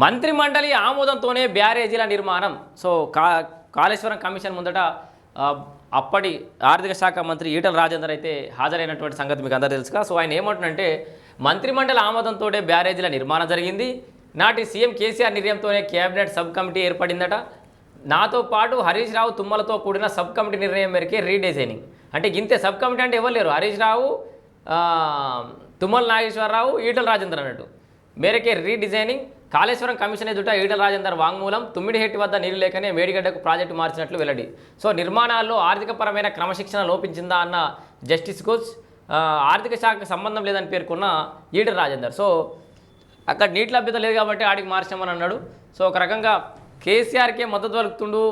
మంత్రిమండలి ఆమోదంతోనే బ్యారేజీల నిర్మాణం. సో కా కాళేశ్వరం కమిషన్ ముందట అప్పటి ఆర్థిక శాఖ మంత్రి ఈటల రాజేందర్ అయితే హాజరైనటువంటి సంగతి మీకు అందరూ తెలుసుగా. సో ఆయన ఏమంటున్నంటే మంత్రిమండలి ఆమోదంతో బ్యారేజీల నిర్మాణం జరిగింది. నాటి సీఎం కేసీఆర్ నిర్ణయంతోనే కేబినెట్ సబ్ కమిటీ ఏర్పడిందట. నాతో పాటు హరీష్ రావు తుమ్మలతో కూడిన సబ్ కమిటీ నిర్ణయం మేరకే రీడిజైనింగ్ అంటే ఇంతే సబ్ కమిటీ అంటే ఎవరు లేరు? హరీష్ రావు తుమ్మల నాగేశ్వరరావు ఈటల రాజేందర్ అన్నట్టు. మేరకే రీడిజైనింగ్. కాళేశ్వరం కమిషన్ ఎదుట ఈటల రాజేందర్ వాంగ్మూలం తుమ్మిడిహెట్టి వద్ద నీరు లేకనే మేడిగడ్డకు ప్రాజెక్టు మార్చినట్లు వెల్లడి. సో నిర్మాణాల్లో ఆర్థికపరమైన క్రమశిక్షణ లోపించిందా అన్న జస్టిస్ కోచ్ ఆర్థిక శాఖకు సంబంధం లేదని పేర్కొన్న ఈటల రాజేందర్. సో అక్కడ నీటి లభ్యత లేదు కాబట్టి ఆడికి మార్చామని అన్నాడు. సో ఒక రకంగా కేసీఆర్కే మద్దతు పలుకుతుండు.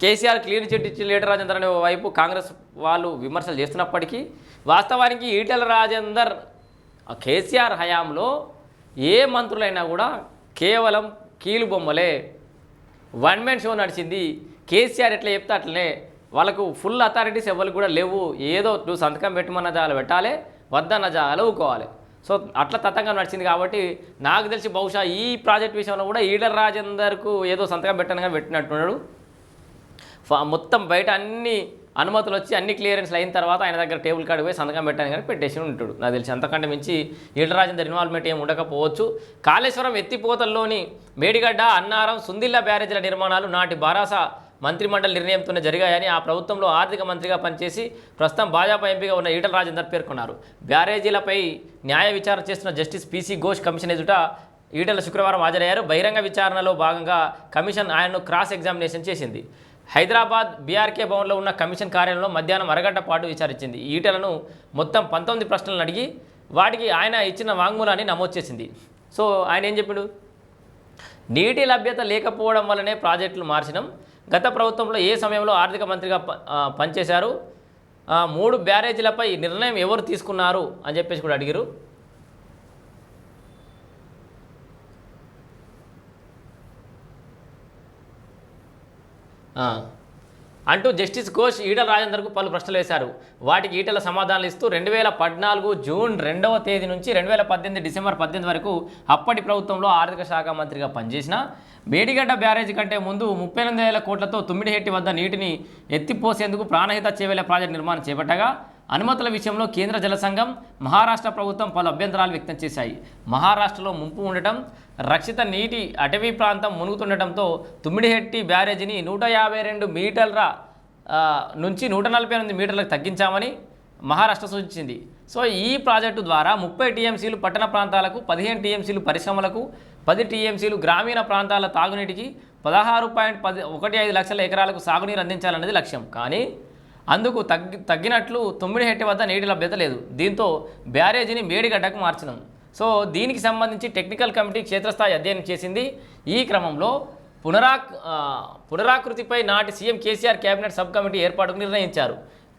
కేసీఆర్ క్లీన్ చిట్ ఇచ్చి ఈటల రాజేందర్ అనే వైపు కాంగ్రెస్ వాళ్ళు విమర్శలు చేస్తున్నప్పటికీ వాస్తవానికి ఈటల రాజేందర్ కేసీఆర్ హయాంలో ఏ మంత్రులైనా కూడా కేవలం కీలు బొమ్మలే. వన్ మ్యాన్ షో నడిచింది. కేసీఆర్ ఎట్లా చెప్తే అట్లనే. వాళ్ళకు ఫుల్ అథారిటీస్ ఎవరికి కూడా లేవు. ఏదో నువ్వు సంతకం పెట్టమన్న జాగాలు పెట్టాలి వద్దన్న జాగాలు ఊకోవాలి. సో అట్లా తతంగం నడిచింది కాబట్టి నాకు తెలిసి బహుశా ఈ ప్రాజెక్ట్ విషయంలో కూడా ఈడర్ రాజేందర్కు ఏదో సంతకం పెట్టనగా పెట్టినట్టున్నాడు. మొత్తం బయట అన్నీ అనుమతులు వచ్చి అన్ని క్లియరెన్స్లు అయిన తర్వాత ఆయన దగ్గర టేబుల్ కాడికి పోయి సంతకం పెట్టాను కానీ పెట్టేసి ఉంటాడు. నాకు తెలిసి అంతకంటే మించి ఈడరాజేందర్ ఇన్వాల్వ్మెంట్ ఏమి ఉండకపోవచ్చు. కాళేశ్వరం ఎత్తిపోతల్లోని మేడిగడ్డ అన్నారం సుందిల్లా బ్యారేజీల నిర్మాణాలు నాటి బారాస మంత్రిమండలి నిర్ణయంతోనే జరిగాయని ఆ ప్రభుత్వంలో ఆర్థిక మంత్రిగా పనిచేసి ప్రస్తుతం భాజపా ఎంపీగా ఉన్న ఈటల రాజేందర్ పేర్కొన్నారు. బ్యారేజీలపై న్యాయ విచారణ చేస్తున్న జస్టిస్ పీసీ ఘోష్ కమిషన్ ఎదుట ఈటల శుక్రవారం హాజరయ్యారు. బహిరంగ విచారణలో భాగంగా కమిషన్ ఆయనను క్రాస్ ఎగ్జామినేషన్ చేసింది. హైదరాబాద్ బీఆర్కే భవన్లో ఉన్న కమిషన్ కార్యాలయంలో మధ్యాహ్నం అరగంట పాటు విచారించింది. ఈటలను మొత్తం పంతొమ్మిది ప్రశ్నలను అడిగి వాటికి ఆయన ఇచ్చిన వాంగ్మూలాన్ని నమోదు చేసింది. సో ఆయన ఏం చెప్పాడు? నీటి లభ్యత లేకపోవడం వల్లనే ప్రాజెక్టులు మార్చడం గత ప్రభుత్వంలో ఏ సమయంలో ఆర్థిక మంత్రిగా ప- పనిచేశారు? మూడు బ్యారేజీలపై నిర్ణయం ఎవరు తీసుకున్నారు? అని చెప్పేసి కూడా అడిగారు. అంటూ జస్టిస్ ఘోష్ ఈటల రాజేందర్కు పలు ప్రశ్నలు వేశారు. వాటికి ఈటల సమాధానాలు ఇస్తూ రెండు వేల పద్నాలుగు జూన్ రెండవ తేదీ నుంచి రెండు వేల పద్దెనిమిది డిసెంబర్ పద్దెనిమిది వరకు అప్పటి ప్రభుత్వంలో ఆర్థిక శాఖ మంత్రిగా పనిచేసిన మేడిగడ్డ బ్యారేజ్ కంటే ముందు ముప్పై ఎనిమిది వేల కోట్లతో తుమ్మిడిహెట్టి వద్ద నీటిని ఎత్తిపోసేందుకు ప్రాణహిత చేవేల ప్రాజెక్టు నిర్మాణం చేపట్టగా అనుమతుల విషయంలో కేంద్ర జల సంఘం మహారాష్ట్ర ప్రభుత్వం పలు అభ్యంతరాలు వ్యక్తం చేశాయి. మహారాష్ట్రలో ముంపు ఉండటం రక్షిత నీటి అటవీ ప్రాంతం మునుగుతుండటంతో తుమ్మిడిహెట్టి బ్యారేజీని నూట యాభై రెండు మీటర్ల నుంచి నూట నలభై ఎనిమిది మీటర్లకు తగ్గించామని మహారాష్ట్ర సూచించింది. సో ఈ ప్రాజెక్టు ద్వారా ముప్పై టీఎంసీలు పట్టణ ప్రాంతాలకు పదిహేను టీఎంసీలు పరిశ్రమలకు పది టీఎంసీలు గ్రామీణ ప్రాంతాల తాగునీటికి పదహారు పాయింట్ పది ఒకటి ఐదు లక్షల ఎకరాలకు సాగునీరు అందించాలన్నది లక్ష్యం. కానీ అందుకు తగ్గి తగ్గినట్లు తొమ్మిది హెట్టి వద్ద నీటి లభ్యత లేదు. దీంతో బ్యారేజీని మేడిగడ్డకు మార్చినాం. సో దీనికి సంబంధించి టెక్నికల్ కమిటీ క్షేత్రస్థాయి అధ్యయనం చేసింది. ఈ క్రమంలో పునరా పునరాకృతిపై నాటి CM KCR cabinet sub committee ఏర్పాటుకు నిర్ణయించారు.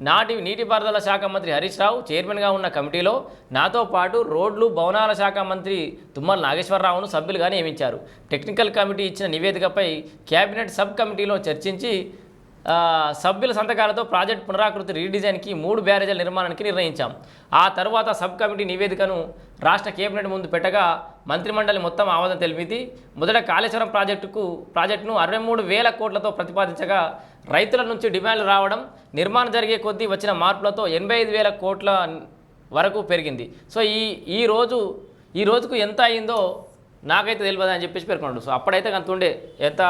నాటి నీటిపారుదల శాఖ మంత్రి హరీష్ రావు చైర్మన్గా ఉన్న కమిటీలో నాతో పాటు రోడ్లు భవనాల శాఖ మంత్రి తుమ్మల నాగేశ్వరరావును సభ్యులుగా నియమించారు. టెక్నికల్ కమిటీ ఇచ్చిన నివేదికపై కేబినెట్ సబ్ కమిటీలో చర్చించి సభ్యుల సంతకాలతో ప్రాజెక్ట్ పునరాకృతి రీడిజైన్కి మూడు బ్యారేజీల నిర్మాణానికి నిర్ణయించాం. ఆ తర్వాత సబ్ కమిటీ నివేదికను రాష్ట్ర కేబినెట్ ముందు పెట్టగా మంత్రిమండలి మొత్తం ఆమోదం తెలిపింది. మొదట కాళేశ్వరం ప్రాజెక్టుకు ప్రాజెక్టును అరవై మూడు వేల కోట్లతో ప్రతిపాదించగా రైతుల నుంచి డిమాండ్లు రావడం నిర్మాణం జరిగే కొద్దీ వచ్చిన మార్పులతో ఎనభై ఐదు వేల కోట్ల వరకు పెరిగింది. సో ఈ ఈ రోజు ఈ రోజుకు ఎంత అయిందో నాకైతే తెలియదు అని చెప్పేసి పేర్కొన్నాడు. సో అప్పుడైతే అంత ఉండే ఎంత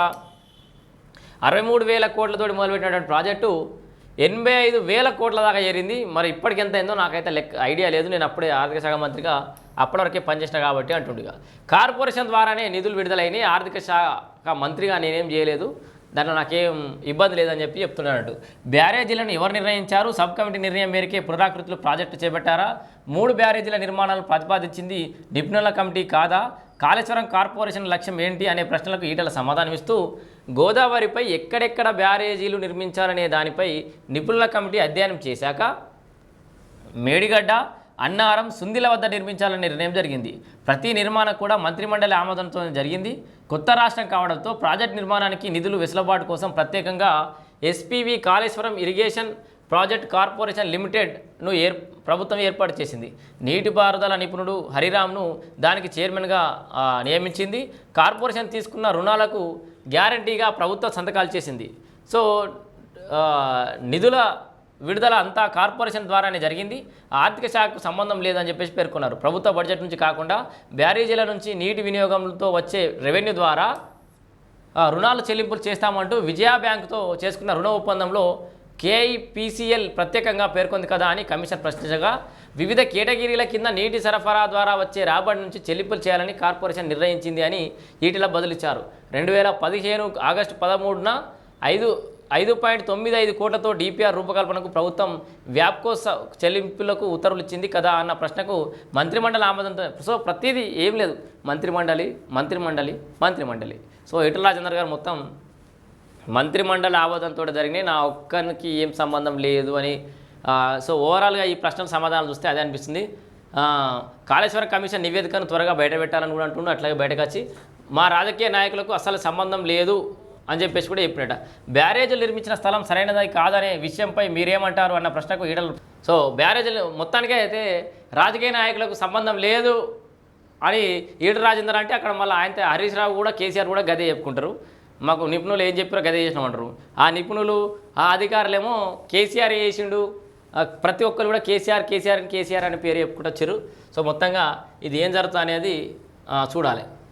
అరవై మూడు వేల కోట్లతోటి మొదలుపెట్టినటువంటి ప్రాజెక్టు ఎనభై ఐదు వేల కోట్ల దాకా చేరింది. మరి ఇప్పటికి ఎంత అయిందో నాకైతే లెక్క ఐడియా లేదు. నేను అప్పుడే ఆర్థిక శాఖ మంత్రిగా అప్పటివరకే పనిచేసిన కాబట్టి అంటుండగా. కార్పొరేషన్ ద్వారానే నిధులు విడుదలైనవి ఆర్థిక శాఖ మంత్రిగా నేనేం చేయలేదు. దాంట్లో నాకేం ఇబ్బంది లేదని చెప్పి చెప్తున్నాడు బ్యారేజీలను ఎవరు నిర్ణయించారు? సబ్ కమిటీ నిర్ణయం మేరకే పునరాకృతులు ప్రాజెక్టు చేపట్టారా? మూడు బ్యారేజీల నిర్మాణాలను ప్రతిపాదించింది నిపుణుల కమిటీ కాదా? కాళేశ్వరం కార్పొరేషన్ లక్ష్యం ఏంటి? అనే ప్రశ్నలకు ఈటల సమాధానమిస్తూ గోదావరిపై ఎక్కడెక్కడ బ్యారేజీలు నిర్మించాలనే దానిపై నిపుణుల కమిటీ అధ్యయనం చేశాక మేడిగడ్డ అన్నారం సుందిల వద్ద నిర్మించాలనే నిర్ణయం జరిగింది. ప్రతి నిర్మాణం కూడా మంత్రిమండలి ఆమోదంతో జరిగింది. కొత్త రాష్ట్రం కావడంతో ప్రాజెక్ట్ నిర్మాణానికి నిధులు వెసులుబాటు కోసం ప్రత్యేకంగా SPV Kaleshwaram irrigation project corporation లిమిటెడ్ను ఏర్ ప్రభుత్వం ఏర్పాటు చేసింది. నీటిపారుదల నిపుణుడు హరిరామ్ను దానికి చైర్మన్గా నియమించింది. కార్పొరేషన్ తీసుకున్న రుణాలకు గ్యారంటీగా ప్రభుత్వం సంతకాలు చేసింది. సో నిధుల విడుదల అంతా కార్పొరేషన్ ద్వారానే జరిగింది. ఆర్థిక శాఖకు సంబంధం లేదని చెప్పేసి పేర్కొన్నారు. ప్రభుత్వ బడ్జెట్ నుంచి కాకుండా బ్యారేజీల నుంచి నీటి వినియోగంతో వచ్చే రెవెన్యూ ద్వారా రుణాలు చెల్లింపులు చేస్తామంటూ విజయా బ్యాంకుతో చేసుకున్న రుణ ఒప్పందంలో కేఐపిసిఎల్ ప్రత్యేకంగా పేర్కొంది కదా అని కమిషన్ ప్రశ్నించగా వివిధ కేటగిరీల కింద నీటి సరఫరా ద్వారా వచ్చే రాబడి నుంచి చెల్లింపులు చేయాలని కార్పొరేషన్ నిర్ణయించింది అని ఈటిల బదులిచ్చారు. రెండు వేల పదిహేను ఆగస్టు పదమూడున ఐదు ఐదు పాయింట్ తొమ్మిది ఐదు కోట్లతో డిపిఆర్ రూపకల్పనకు ప్రభుత్వం వ్యాప్కో చెల్లింపులకు ఉత్తర్వులు ఇచ్చింది కదా అన్న ప్రశ్నకు మంత్రిమండలి ఆమోదంతో సో ప్రతిదీ ఏం లేదు. మంత్రిమండలి మంత్రిమండలి మంత్రిమండలి. సో ఈటల రాజేందర్ గారు మొత్తం మంత్రిమండలి ఆమోదంతో జరిగినాయి. నా ఒక్కరికి ఏం సంబంధం లేదు అని సో ఓవరాల్గా ఈ ప్రశ్న సమాధానం చూస్తే అదే అనిపిస్తుంది. కాళేశ్వర కాళేశ్వరం కమిషన్ నివేదికను త్వరగా బయటపెట్టాలని కూడా అంటుండు అట్లాగే బయటకు వచ్చి మా రాజకీయ నాయకులకు అసలు సంబంధం లేదు అని చెప్పేసి కూడా చెప్పినట. బ్యారేజీలు నిర్మించిన స్థలం సరైనది కాదనే విషయంపై మీరేమంటారు అన్న ప్రశ్నకు ఈడలు. సో బ్యారేజీలు మొత్తానికే అయితే రాజకీయ నాయకులకు సంబంధం లేదు అని ఈడ రాజేందర్ అంటే అక్కడ మళ్ళీ ఆయన హరీష్ రావు కూడా కేసీఆర్ కూడా గదే చెప్పుకుంటారు. మాకు నిపుణులు ఏం చెప్పారో గదే చేసినామంటారు. ఆ నిపుణులు ఆ అధికారులేమో కేసీఆర్ చేసిండు ప్రతి ఒక్కరు కూడా కేసీఆర్ కేసీఆర్ కేసీఆర్ అనే పేరు చెప్పుకుంటూ వచ్చారు. సో మొత్తంగా ఇది ఏం జరుగుతుంది అనేది చూడాలి.